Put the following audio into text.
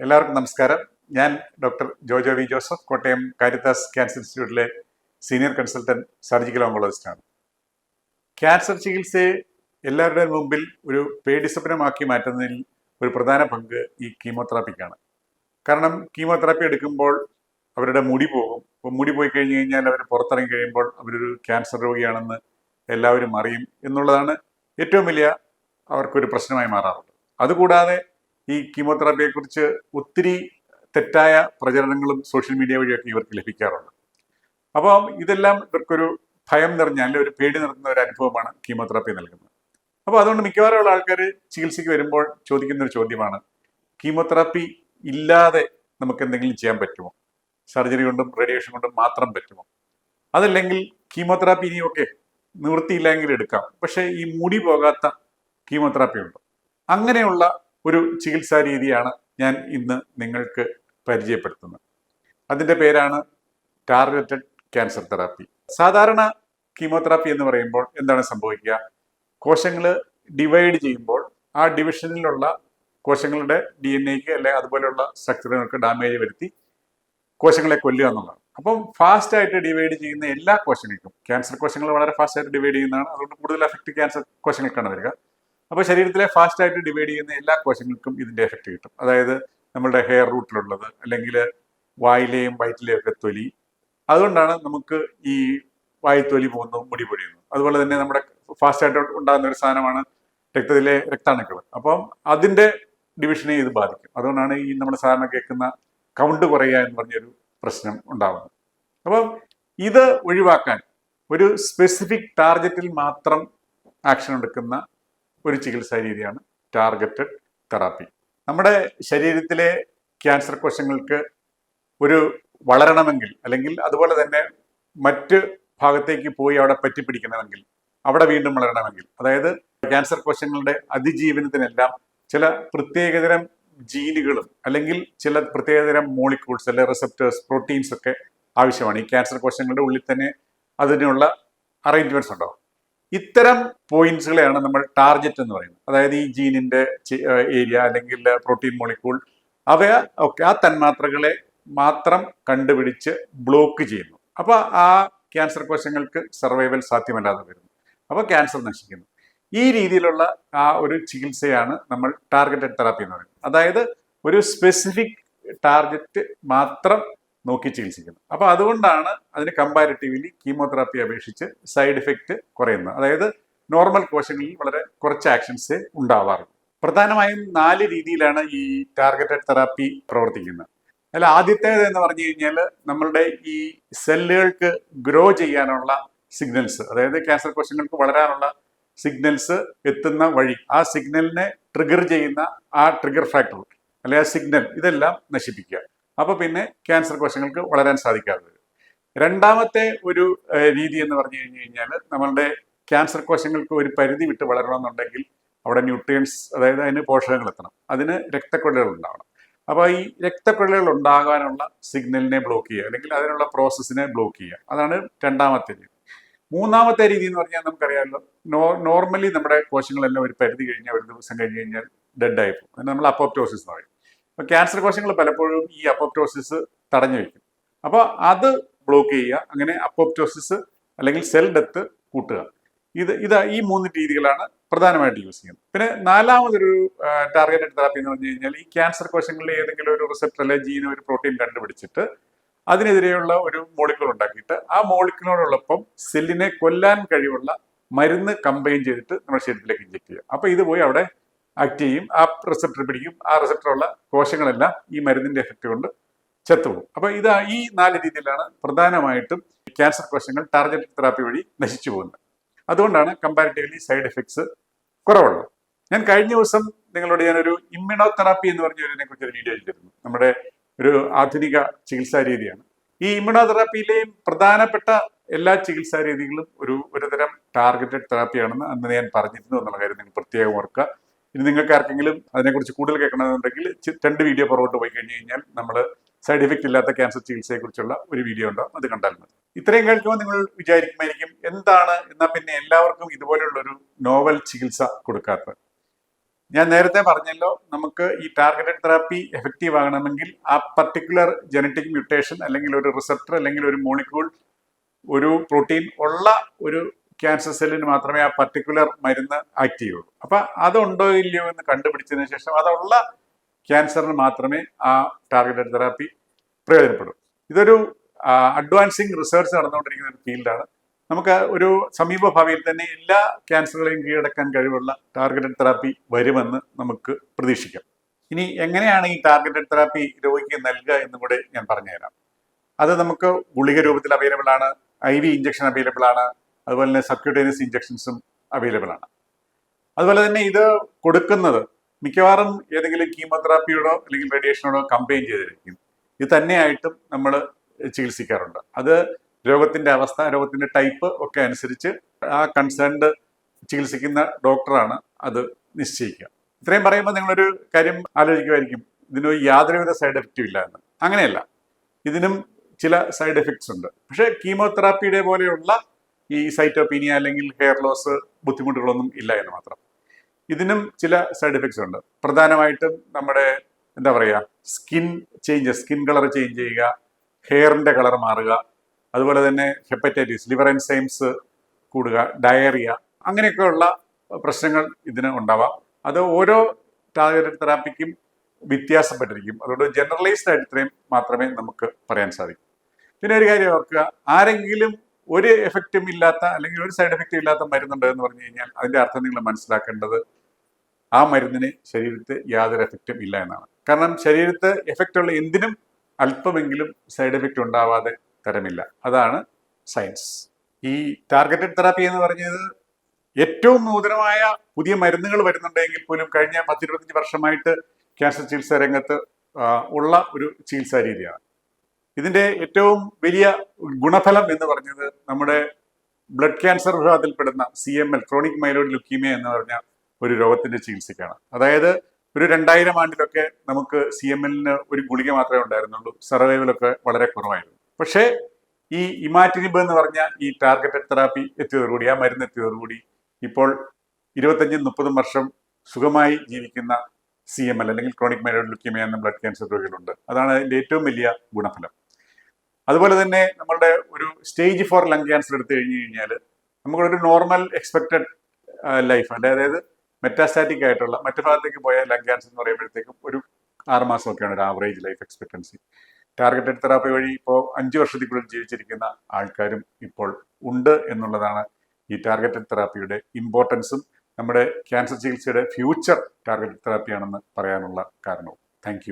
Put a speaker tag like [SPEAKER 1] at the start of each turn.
[SPEAKER 1] എല്ലാവർക്കും നമസ്കാരം. ഞാൻ doctor Jojo V Joseph Kottayam Caritas cancer ഇൻസ്റ്റിറ്റ്യൂട്ടിലെ സീനിയർ കൺസൾട്ടന്റ് സർജിക്കൽ ഓങ്കോളജിസ്റ്റ് ആണ് ക്യാൻസർ ചികിത്സയെ എല്ലാവരുടെയും മുമ്പിൽ ഒരു പേടി സ്വപ്നമാക്കി മാറ്റുന്നതിൽ ഒരു പ്രധാന പങ്ക് ഈ കീമോതെറാപ്പിക്കാണ്. കാരണം കീമോതെറാപ്പി എടുക്കുമ്പോൾ അവരുടെ മുടി പോകും. അപ്പോൾ മുടി പോയി കഴിഞ്ഞ് കഴിഞ്ഞാൽ അവർ പുറത്തിറങ്ങി കഴിയുമ്പോൾ അവരൊരു ക്യാൻസർ രോഗിയാണെന്ന് എല്ലാവരും അറിയും എന്നുള്ളതാണ് ഏറ്റവും വലിയ അവർക്കൊരു പ്രശ്നമായി മാറാറുള്ളത്. അതുകൂടാതെ ഈ കീമോതെറാപ്പിയെ കുറിച്ച് ഒത്തിരി തെറ്റായ പ്രചരണങ്ങളും സോഷ്യൽ മീഡിയ വഴിയൊക്കെ ഇവർക്ക് ലഭിക്കാറുണ്ട്. അപ്പോൾ ഇതെല്ലാം ഇവർക്കൊരു ഭയം നിറഞ്ഞ അല്ലെങ്കിൽ ഒരു പേടി നിറഞ്ഞ ഒരു അനുഭവമാണ് കീമോതെറാപ്പി നൽകുന്നത്. അപ്പോൾ അതുകൊണ്ട് മിക്കവാറും ഉള്ള ആൾക്കാർ ചികിത്സയ്ക്ക് വരുമ്പോൾ ചോദിക്കുന്ന ഒരു ചോദ്യമാണ് കീമോതെറാപ്പി ഇല്ലാതെ നമുക്ക് എന്തെങ്കിലും ചെയ്യാൻ പറ്റുമോ? സർജറി കൊണ്ടും റേഡിയേഷൻ കൊണ്ടും മാത്രം പറ്റുമോ? അതല്ലെങ്കിൽ കീമോതെറാപ്പി ഇനിയൊക്കെ നിവൃത്തിയില്ലെങ്കിൽ എടുക്കാം. പക്ഷേ ഈ മുടി പോകാത്ത കീമോതെറാപ്പി ഉണ്ട് അങ്ങനെയുള്ള ഒരു ചികിത്സാ രീതിയാണ് ഞാൻ ഇന്ന് നിങ്ങൾക്ക് പരിചയപ്പെടുത്തുന്നത്. അതിന്റെ പേരാണ് ടാർഗറ്റഡ് ക്യാൻസർ തെറാപ്പി. സാധാരണ കീമോതെറാപ്പി എന്ന് പറയുമ്പോൾ എന്താണ് സംഭവിക്കുക? കോശങ്ങൾ ഡിവൈഡ് ചെയ്യുമ്പോൾ ആ ഡിവിഷനിലുള്ള കോശങ്ങളുടെ ഡി എൻ എക്ക് അല്ലെ അതുപോലെയുള്ള സ്ട്രക്ചറുകൾക്ക് ഡാമേജ് വരുത്തി കോശങ്ങളെ കൊല്ലുക എന്നുള്ളതാണ്. അപ്പം ഫാസ്റ്റായിട്ട് ഡിവൈഡ് ചെയ്യുന്ന എല്ലാ കോശങ്ങൾക്കും ക്യാൻസർ കോശങ്ങൾ വളരെ ഫാസ്റ്റായിട്ട് ഡിവൈഡ് ചെയ്യുന്നതാണ്. അതുകൊണ്ട് കൂടുതൽ എഫക്റ്റ് ക്യാൻസർ കോശങ്ങൾക്കാണ് വരിക. അപ്പോൾ ശരീരത്തിലെ ഫാസ്റ്റ് ആയിട്ട് ഡിവൈഡ് ചെയ്യുന്ന എല്ലാ കോശങ്ങൾക്കും ഇതിന്റെ എഫക്റ്റ് കിട്ടും. അതായത് നമ്മുടെ ഹെയർ റൂട്ടിലുള്ളത് അല്ലെങ്കിൽ വായിലെയും വയറ്റിലെയും ഒക്കെ തൊലി. അതുകൊണ്ടാണ് നമുക്ക് ഈ വായുത്തൊലി പോകുന്നു മുടി പൊഴിയുന്നു അതുപോലെ തന്നെ നമ്മുടെ ഫാസ്റ്റ് ആയിട്ട് ഉണ്ടാകുന്ന ഒരു സാധനമാണ് രക്തത്തിലെ രക്താണുക്കൾ. അപ്പം അതിന്റെ ഡിവിഷനെ ഇത് ബാധിക്കും. അതുകൊണ്ടാണ് ഈ നമ്മൾ സാധാരണ കേൾക്കുന്ന കൗണ്ട് കുറയുക എന്ന് പറഞ്ഞൊരു പ്രശ്നം ഉണ്ടാകുന്നത് അപ്പം ഇത് ഒഴിവാക്കാൻ ഒരു സ്പെസിഫിക് ടാർഗറ്റിൽ മാത്രം ആക്ഷൻ എടുക്കുന്ന ഒരു ചികിത്സാ രീതിയാണ് ടാർഗറ്റഡ് തെറാപ്പി. നമ്മുടെ ശരീരത്തിലെ ക്യാൻസർ കോശങ്ങൾക്ക് ഒരു വളരണമെങ്കിൽ അല്ലെങ്കിൽ അതുപോലെ തന്നെ മറ്റ് ഭാഗത്തേക്ക് പോയി അവിടെ പറ്റിപ്പിടിക്കണമെങ്കിൽ അവിടെ വീണ്ടും വളരണമെങ്കിൽ അതായത് ക്യാൻസർ കോശങ്ങളുടെ അതിജീവനത്തിനെല്ലാം ചില പ്രത്യേകതരം ജീനുകളും അല്ലെങ്കിൽ ചില പ്രത്യേകതരം മോളിക്യൂൾസ് അല്ലെ റിസപ്റ്റേഴ്സ് പ്രോട്ടീൻസ് ഒക്കെ ആവശ്യമാണ്. ഈ ക്യാൻസർ കോശങ്ങളുടെ ഉള്ളിൽ തന്നെ അതിനുള്ള അറേഞ്ച്മെന്റ്സ് ഉണ്ടാവും ഇത്തരം പോയിന്റ്സുകളെയാണ് നമ്മൾ ടാർഗറ്റ് എന്ന് പറയുന്നത്. അതായത് ഈ ജീനിന്റെ ഏരിയ അല്ലെങ്കിൽ പ്രോട്ടീൻ മോളിക്യൂൾ അവ ഒക്കെ ആ തന്മാത്രകളെ മാത്രം കണ്ടുപിടിച്ച് ബ്ലോക്ക് ചെയ്യുന്നു. അപ്പോൾ ആ ക്യാൻസർ കോശങ്ങൾക്ക് സർവൈവൽ സാധ്യമല്ലാതെ വരുന്നു. അപ്പോൾ ക്യാൻസർ നശിക്കുന്നു. ഈ രീതിയിലുള്ള ആ ഒരു ചികിത്സയാണ് നമ്മൾ ടാർഗറ്റഡ് തെറാപ്പി എന്ന് പറയുന്നത്. അതായത് ഒരു സ്പെസിഫിക് ടാർഗറ്റ് മാത്രം നോക്കി ചികിത്സിക്കുന്നത് അപ്പോൾ അതുകൊണ്ടാണ് അതിന് കമ്പാരിറ്റീവ്ലി കീമോതെറാപ്പി അപേക്ഷിച്ച് സൈഡ് ഇഫക്റ്റ് കുറയുന്നത്. അതായത് നോർമൽ കോശങ്ങളിൽ വളരെ കുറച്ച് ആക്ഷൻസ് ഉണ്ടാവാറുള്ളൂ പ്രധാനമായും നാല് രീതിയിലാണ് ഈ ടാർഗറ്റഡ് തെറാപ്പി പ്രവർത്തിക്കുന്നത്. അല്ല ആദ്യത്തേത് എന്ന് പറഞ്ഞു കഴിഞ്ഞാൽ നമ്മളുടെ ഈ സെല്ലുകൾക്ക് ഗ്രോ ചെയ്യാനുള്ള സിഗ്നൽസ് അതായത് ക്യാൻസർ കോശങ്ങൾക്ക് വളരാനുള്ള സിഗ്നൽസ് എത്തുന്ന വഴി ആ സിഗ്നലിനെ ട്രിഗർ ചെയ്യുന്ന ആ ട്രിഗർ ഫാക്ടർ അല്ലെ ആ സിഗ്നൽ ഇതെല്ലാം നശിപ്പിക്കുക. അപ്പൊ പിന്നെ ക്യാൻസർ കോശങ്ങൾക്ക് വളരാൻ സാധിക്കാതെ രണ്ടാമത്തെ ഒരു രീതി എന്ന് പറഞ്ഞു കഴിഞ്ഞു കഴിഞ്ഞാൽ നമ്മളുടെ ക്യാൻസർ കോശങ്ങൾക്ക് ഒരു പരിധി വിട്ട് വളരണമെന്നുണ്ടെങ്കിൽ അവിടെ ന്യൂട്രിയൻസ് അതായത് അതിന് പോഷകങ്ങൾ എത്തണം. അതിന് രക്തക്കൊള്ളികൾ ഉണ്ടാവണം. അപ്പോൾ ഈ രക്തക്കൊള്ളികൾ ഉണ്ടാകാനുള്ള സിഗ്നലിനെ ബ്ലോക്ക് ചെയ്യുക അല്ലെങ്കിൽ അതിനുള്ള പ്രോസസ്സിനെ ബ്ലോക്ക് ചെയ്യുക. അതാണ് രണ്ടാമത്തെ രീതി. മൂന്നാമത്തെ രീതി എന്ന് പറഞ്ഞാൽ നമുക്കറിയാമല്ലോ നോ നോർമലി നമ്മുടെ കോശങ്ങളെല്ലാം ഒരു പരിധി കഴിഞ്ഞാൽ ഒരു ദിവസം കഴിഞ്ഞ് കഴിഞ്ഞാൽ ഡെഡ് ആയി പോകും. നമ്മൾ അപ്പോപ്റ്റോസിസ് എന്ന് പറയും. അപ്പോൾ ക്യാൻസർ കോശങ്ങൾ പലപ്പോഴും ഈ അപ്പോപ്റ്റോസിസ് തടഞ്ഞു വയ്ക്കും. അപ്പോൾ അത് ബ്ലോക്ക് ചെയ്യുക അങ്ങനെ അപ്പോപ്റ്റോസിസ് അല്ലെങ്കിൽ സെൽ ഡെത്ത് കൂട്ടുക. ഇത് ഇത് ഈ മൂന്ന് രീതികളാണ് പ്രധാനമായിട്ട് യൂസ് ചെയ്യുന്നത്. പിന്നെ നാലാമതൊരു ടാർഗറ്റഡ് തെറാപ്പി എന്ന് പറഞ്ഞു കഴിഞ്ഞാൽ ഈ ക്യാൻസർ കോശങ്ങളിൽ ഏതെങ്കിലും ഒരു റിസപ്റ്റർ അല്ലെങ്കിൽ ജീനോ ഒരു പ്രോട്ടീൻ കണ്ടുപിടിച്ചിട്ട് അതിനെതിരെയുള്ള ഒരു മോളിക്യൂൾ ഉണ്ടാക്കിയിട്ട് ആ മോളിക്യൂളിനോടൊപ്പം സെല്ലിനെ കൊല്ലാൻ കഴിവുള്ള മരുന്ന് കമ്പൈൻ ചെയ്തിട്ട് നമ്മുടെ ശരീരത്തിലേക്ക് ഇഞ്ചെക്ട് ചെയ്യുക. അപ്പോൾ ഇത് പോയി അവിടെ ആക്ട് ചെയ്യും. ആ റിസപ്റ്റർ പിടിക്കും. ആ റിസപ്റ്ററുള്ള കോശങ്ങളെല്ലാം ഈ മരുന്നിന്റെ എഫക്റ്റ് കൊണ്ട് ചത്തുപോകും അപ്പൊ ഇത് ഈ നാല് രീതിയിലാണ് പ്രധാനമായിട്ടും ക്യാൻസർ കോശങ്ങൾ ടാർഗറ്റ് തെറാപ്പി വഴി നശിച്ചു പോകുന്നത്. അതുകൊണ്ടാണ് കമ്പാരിറ്റീവ്ലി സൈഡ് എഫക്ട്സ് കുറവുള്ളത്. ഞാൻ കഴിഞ്ഞ ദിവസം നിങ്ങളോട് ഞാനൊരു ഇമ്മ്യൂണോ തെറാപ്പി എന്ന് പറഞ്ഞ കുറിച്ച് ഒരു വീഡിയോ ചെയ്തിരുന്നു. നമ്മുടെ ഒരു ആധുനിക ചികിത്സാ രീതിയാണ്. ഈ ഇമ്മ്യൂണോ തെറാപ്പിയിലെയും പ്രധാനപ്പെട്ട എല്ലാ ചികിത്സാ രീതികളും ഒരു ഒരുതരം ടാർഗറ്റഡ് തെറാപ്പിയാണെന്ന് അന്ന് ഞാൻ പറഞ്ഞിരുന്നു എന്നുള്ള കാര്യം നിങ്ങൾ പ്രത്യേകം ഓർക്കുക. ഇനി നിങ്ങൾക്ക് ആർക്കെങ്കിലും അതിനെക്കുറിച്ച് കൂടുതൽ കേൾക്കണമെന്നുണ്ടെങ്കിൽ രണ്ട് വീഡിയോ പുറകോട്ട് പോയി കഴിഞ്ഞ് കഴിഞ്ഞാൽ നമ്മൾ സൈഡ് എഫക്റ്റ് ഇല്ലാത്ത ക്യാൻസർ ചികിത്സയെക്കുറിച്ചുള്ള ഒരു വീഡിയോ ഉണ്ടാവും അത് കണ്ടാൽ മതി. ഇത്രയും കേൾക്കുമ്പോൾ നിങ്ങൾ വിചാരിക്കുമായിരിക്കും എന്താണ്? എന്നാൽ പിന്നെ എല്ലാവർക്കും ഇതുപോലുള്ള ഒരു നോവൽ ചികിത്സ കൊടുക്കാത്തത് ഞാൻ നേരത്തെ പറഞ്ഞല്ലോ നമുക്ക് ഈ ടാർഗറ്റഡ് തെറാപ്പി എഫക്റ്റീവ് ആകണമെങ്കിൽ ആ പർട്ടിക്കുലർ ജനറ്റിക് മ്യൂട്ടേഷൻ അല്ലെങ്കിൽ ഒരു റിസപ്റ്റർ അല്ലെങ്കിൽ ഒരു മോളിക്യൂൾ ഒരു പ്രോട്ടീൻ ഉള്ള ഒരു ക്യാൻസർ സെല്ലിന് മാത്രമേ ആ പർട്ടിക്കുലർ മരുന്ന് ആക്ട് ചെയ്യുള്ളൂ. അപ്പൊ അതുണ്ടോ ഇല്ലയോ എന്ന് കണ്ടുപിടിച്ചതിന് ശേഷം അതുള്ള ക്യാൻസറിന് മാത്രമേ ആ ടാർഗറ്റഡ് തെറാപ്പി പ്രയോജനപ്പെടൂ. ഇതൊരു അഡ്വാൻസിങ് റിസർച്ച് നടന്നുകൊണ്ടിരിക്കുന്ന ഒരു ഫീൽഡാണ്. നമുക്ക് ഒരു സമീപ ഭാവിയിൽ തന്നെ എല്ലാ ക്യാൻസറുകളെയും കീഴടക്കാൻ കഴിവുള്ള ടാർഗറ്റഡ് തെറാപ്പി വരുമെന്ന് നമുക്ക് പ്രതീക്ഷിക്കാം. ഇനി എങ്ങനെയാണ് ഈ ടാർഗറ്റഡ് തെറാപ്പി രോഗിക്ക് നൽകുക എന്നും കൂടെ ഞാൻ പറഞ്ഞുതരാം. അത് നമുക്ക് ഗുളിക രൂപത്തിൽ അവൈലബിൾ ആണ് ഐ വി ഇഞ്ചക്ഷൻ അവൈലബിൾ ആണ് അതുപോലെ തന്നെ സബ്ക്യൂട്ടേനിയസ് ഇഞ്ചക്ഷൻസും അവൈലബിൾ ആണ്. അതുപോലെ തന്നെ ഇത് കൊടുക്കുന്നത് മിക്കവാറും ഏതെങ്കിലും കീമോതെറാപ്പിയോടോ അല്ലെങ്കിൽ റേഡിയേഷനോടോ കമ്പൈൻ ചെയ്തിരിക്കും. ഇത് തന്നെയായിട്ടും നമ്മൾ ചികിത്സിക്കാറുണ്ട്. അത് രോഗത്തിന്റെ അവസ്ഥ രോഗത്തിന്റെ ടൈപ്പ് ഒക്കെ അനുസരിച്ച് ആ കൺസേൺഡ് ചികിത്സിക്കുന്ന ഡോക്ടറാണ് അത് നിശ്ചയിക്കുക. ഇത്രയും പറയുമ്പോൾ നിങ്ങളൊരു കാര്യം ആലോചിക്കുമായിരിക്കും. ഇതിന് യാതൊരുവിധ സൈഡ് എഫക്റ്റും ഇല്ല എന്ന്. അങ്ങനെയല്ല. ഇതിനും ചില സൈഡ് എഫക്ട്സ് ഉണ്ട്. പക്ഷേ കീമോതെറാപ്പിയുടെ പോലെയുള്ള ഈ സൈറ്റോപീനിയ അല്ലെങ്കിൽ ഹെയർ ലോസ് ബുദ്ധിമുട്ടുകളൊന്നും ഇല്ല എന്ന് മാത്രം. ഇതിനും ചില സൈഡ് എഫക്ട്സ് ഉണ്ട്. പ്രധാനമായിട്ടും നമ്മുടെ എന്താ പറയുക skin change skin colour change ചെയ്യുക ഹെയറിന്റെ കളർ മാറുക അതുപോലെ തന്നെ ഹെപ്പറ്റൈറ്റിസ് ലിവർ എൻസൈംസ് കൂടുക ഡയറിയ അങ്ങനെയൊക്കെയുള്ള പ്രശ്നങ്ങൾ ഇതിന് ഉണ്ടാവാം. അത് ഓരോ തെറാപ്പിക്കും വ്യത്യാസപ്പെട്ടിരിക്കും. അതുകൊണ്ട് ജനറലൈസ്ഡ് ആയിട്ട് ഇത്രയും മാത്രമേ നമുക്ക് പറയാൻ സാധിക്കൂ. പിന്നെ ഒരു കാര്യം ഓർക്കുക ആരെങ്കിലും ഒരു എഫക്റ്റും ഇല്ലാത്ത അല്ലെങ്കിൽ ഒരു സൈഡ് എഫക്റ്റും ഇല്ലാത്ത മരുന്നുണ്ട് എന്ന് പറഞ്ഞു കഴിഞ്ഞാൽ അതിന്റെ അർത്ഥം നിങ്ങൾ മനസ്സിലാക്കേണ്ടത് ആ മരുന്നിന് ശരീരത്തിൽ യാതൊരു എഫക്റ്റും ഇല്ല എന്നാണ്. കാരണം ശരീരത്ത് എഫക്റ്റ് ഉള്ള എന്തിനും അല്പമെങ്കിലും സൈഡ് എഫക്റ്റ് ഉണ്ടാവാതെ തരമില്ല. അതാണ് സയൻസ് ഈ ടാർഗറ്റഡ് തെറാപ്പി എന്ന് പറഞ്ഞത് ഏറ്റവും നൂതനമായ പുതിയ മരുന്നുകൾ വരുന്നുണ്ടെങ്കിൽ പോലും കഴിഞ്ഞ പത്തിരുപത്തഞ്ച് വർഷമായിട്ട് ക്യാൻസർ ചികിത്സാ രംഗത്ത് ഉള്ള ഒരു ചികിത്സാ രീതിയാണ്. ഇതിന്റെ ഏറ്റവും വലിയ ഗുണഫലം എന്ന് പറഞ്ഞത് നമ്മുടെ ബ്ലഡ് ക്യാൻസർ വിഭാഗത്തിൽപ്പെടുന്ന C M L chronic myeloid leukaemia എന്ന് പറഞ്ഞ ഒരു രോഗത്തിന്റെ ചികിത്സയ്ക്കാണ് അതായത് ഒരു രണ്ടായിരം ആണ്ടിലൊക്കെ നമുക്ക് സി എം എല്ലിന് ഒരു ഗുളിക മാത്രമേ ഉണ്ടായിരുന്നുള്ളൂ. സർവൈവലൊക്കെ വളരെ കുറവായിരുന്നു. പക്ഷേ ഈ ഇമാറ്റിനിബ് എന്ന് പറഞ്ഞ ഈ ടാർഗറ്റഡ് തെറാപ്പി എത്തിയതോടുകൂടി ആ മരുന്ന് എത്തിയതോടുകൂടി ഇപ്പോൾ ഇരുപത്തഞ്ചും മുപ്പതും വർഷം സുഖമായി ജീവിക്കുന്ന സി എം എൽ അല്ലെങ്കിൽ ക്രോണിക് മൈലോയിഡ് ലുക്കീമിയ എന്ന ബ്ലഡ് ക്യാൻസർ രോഗികളുണ്ട്. അതാണ് അതിന്റെ ഏറ്റവും വലിയ ഗുണഫലം. അതുപോലെ തന്നെ നമ്മളുടെ ഒരു സ്റ്റേജ് ഫോർ ലങ് ക്യാൻസർ എടുത്തു കഴിഞ്ഞു കഴിഞ്ഞാൽ നമുക്കൊരു നോർമൽ എക്സ്പെക്റ്റഡ് ലൈഫ് അതായത് മെറ്റാസ്റ്റാറ്റിക് ആയിട്ടുള്ള മറ്റു ഭാഗത്തേക്ക് പോയ ലങ് ക്യാൻസർ എന്ന് പറയുമ്പോഴത്തേക്കും ഒരു ആറുമാസമൊക്കെയാണ് ഒരു average life expectancy targeted therapy വഴി ഇപ്പോൾ അഞ്ച് വർഷത്തിനുള്ളിൽ ജീവിച്ചിരിക്കുന്ന ആൾക്കാരും ഇപ്പോൾ ഉണ്ട് എന്നുള്ളതാണ് ഈ ടാർഗറ്റഡ് തെറാപ്പിയുടെ ഇമ്പോർട്ടൻസും നമ്മുടെ ക്യാൻസർ ചികിത്സയുടെ ഫ്യൂച്ചർ ടാർഗറ്റഡ് തെറാപ്പിയാണെന്ന് പറയാനുള്ള കാരണവും. താങ്ക്